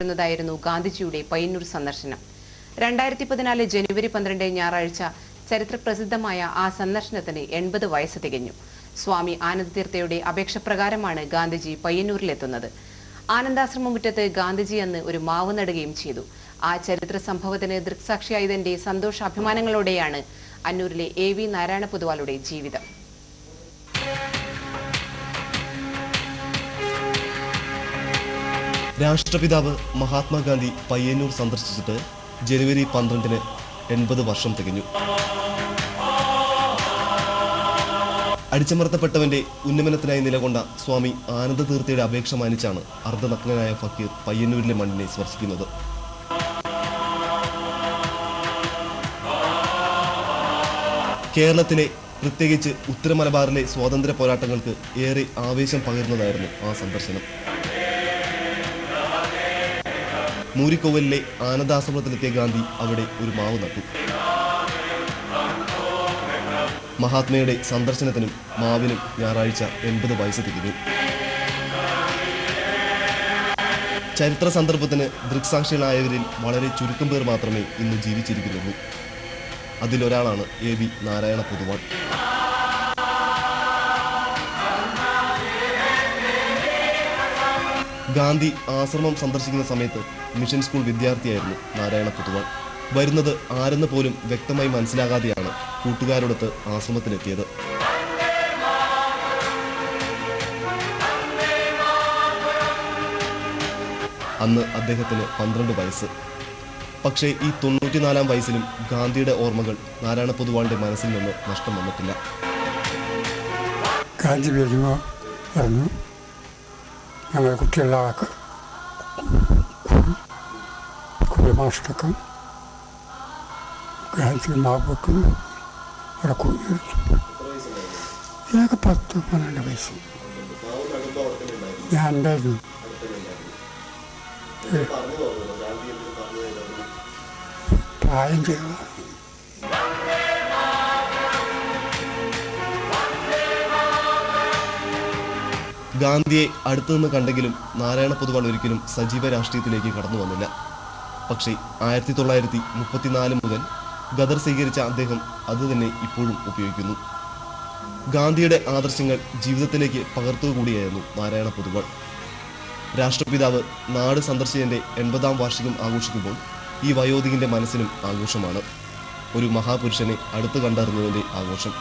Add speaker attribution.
Speaker 1: ായിരുന്നു ഗാന്ധിജിയുടെ പയ്യന്നൂർ സന്ദർശനം. രണ്ടായിരത്തി പതിനാല് ജനുവരി പന്ത്രണ്ട് ഞായറാഴ്ച ചരിത്രപ്രസിദ്ധമായ ആ സന്ദർശനത്തിന് എൺപത് വയസ്സ് തികഞ്ഞു. സ്വാമി ആനന്ദതീർത്ഥയുടെ അപേക്ഷ പ്രകാരമാണ് ഗാന്ധിജി പയ്യന്നൂരിലെത്തുന്നത്. ആനന്ദാശ്രമം മുറ്റത്ത് ഗാന്ധിജി അന്ന് ഒരു മാവ് നടുകയും ചെയ്തു. ആ ചരിത്ര സംഭവത്തിന് ദൃക്സാക്ഷിയായതിന്റെ സന്തോഷാഭിമാനങ്ങളോടെയാണ് അന്നൂരിലെ എ വി നാരായണ പൊതുവാളുടെ ജീവിതം.
Speaker 2: രാഷ്ട്രപിതാവ് മഹാത്മാഗാന്ധി പയ്യന്നൂർ സന്ദർശിച്ചിട്ട് ജനുവരി പന്ത്രണ്ടിന് എൺപത് വർഷം തികഞ്ഞു. അടിച്ചമർത്തപ്പെട്ടവന്റെ ഉന്നമനത്തിനായി നിലകൊണ്ട സ്വാമി ആനന്ദതീർത്ഥയുടെ അപേക്ഷ മാനിച്ചാണ് അർദ്ധനഗ്നനായ ഫക്കീർ പയ്യന്നൂരിലെ മണ്ണിനെ സ്പർശിക്കുന്നത്. കേരളത്തിലെ പ്രത്യേകിച്ച് ഉത്തരമലബാറിലെ സ്വാതന്ത്ര്യ പോരാട്ടങ്ങൾക്ക് ഏറെ ആവേശം പകരുന്നതായിരുന്നു ആ സന്ദർശനം. മൂരിക്കോവലിലെ ആനന്ദാശ്രമത്തിലെത്തിയ ഗാന്ധി അവിടെ ഒരു മാവ് നട്ടു. മഹാത്മയുടെ സന്ദർശനത്തിനും മാവിനും ഞായറാഴ്ച എൺപത് വയസ്സ് തികഞ്ഞു. ചരിത്ര സന്ദർഭത്തിന് ദൃക്സാക്ഷികളായവരിൽ വളരെ ചുരുക്കം പേർ മാത്രമേ ഇന്ന് ജീവിച്ചിരിക്കുന്നുള്ളൂ. അതിലൊരാളാണ് എ വി നാരായണ പൊതുവാൾ. ഗാന്ധി ആശ്രമം സന്ദർശിക്കുന്ന സമയത്ത് മിഷൻ സ്കൂൾ വിദ്യാർത്ഥിയായിരുന്നു നാരായണ പൊതുവാൾ. വരുന്നത് ആരെന്ന് പോലും വ്യക്തമായി മനസ്സിലാകാതെയാണ് കൂട്ടുകാരോടൊത്ത് ആശ്രമത്തിലെത്തിയത്. അന്ന് അദ്ദേഹത്തിന് പന്ത്രണ്ട് വയസ്സ്. പക്ഷേ ഈ തൊണ്ണൂറ്റിനാലാം വയസ്സിലും ഗാന്ധിയുടെ ഓർമ്മകൾ നാരായണ പൊതുവാളിന്റെ മനസ്സിൽ നിന്ന് നഷ്ടം വന്നിട്ടില്ല.
Speaker 3: ഞങ്ങൾ കുട്ടികളൊക്കെ കുടുംബാഷ്ടക്കം ഗാന്ധി മാവ് വെക്കുന്നു. അവിടെ കൂടി ഞങ്ങൾക്ക് പത്ത് പന്ത്രണ്ട് വയസ്സ്. ഞാൻ ഉണ്ടായിരുന്നു. പ്രായം ചെയ്ത
Speaker 2: ഗാന്ധിയെ അടുത്തുനിന്ന് കണ്ടെങ്കിലും നാരായണ പൊതുവാൾ ഒരിക്കലും സജീവ രാഷ്ട്രീയത്തിലേക്ക് കടന്നു വന്നില്ല. പക്ഷേ ആയിരത്തി തൊള്ളായിരത്തി മുപ്പത്തിനാല് മുതൽ ഗദർ സ്വീകരിച്ച അദ്ദേഹം അത് തന്നെ ഇപ്പോഴും ഉപയോഗിക്കുന്നു. ഗാന്ധിയുടെ ആദർശങ്ങൾ ജീവിതത്തിലേക്ക് പകർത്തുകൂടിയായിരുന്നു നാരായണ പൊതുവാൾ. രാഷ്ട്രപിതാവ് നാട് സന്ദർശിച്ചതിന്റെ എൺപതാം വാർഷികം ആഘോഷിക്കുമ്പോൾ ഈ വയോധികന്റെ മനസ്സിനും ആഘോഷമാണ്. ഒരു മഹാപുരുഷനെ അടുത്ത് കണ്ടറിഞ്ഞതിന്റെ ആഘോഷം.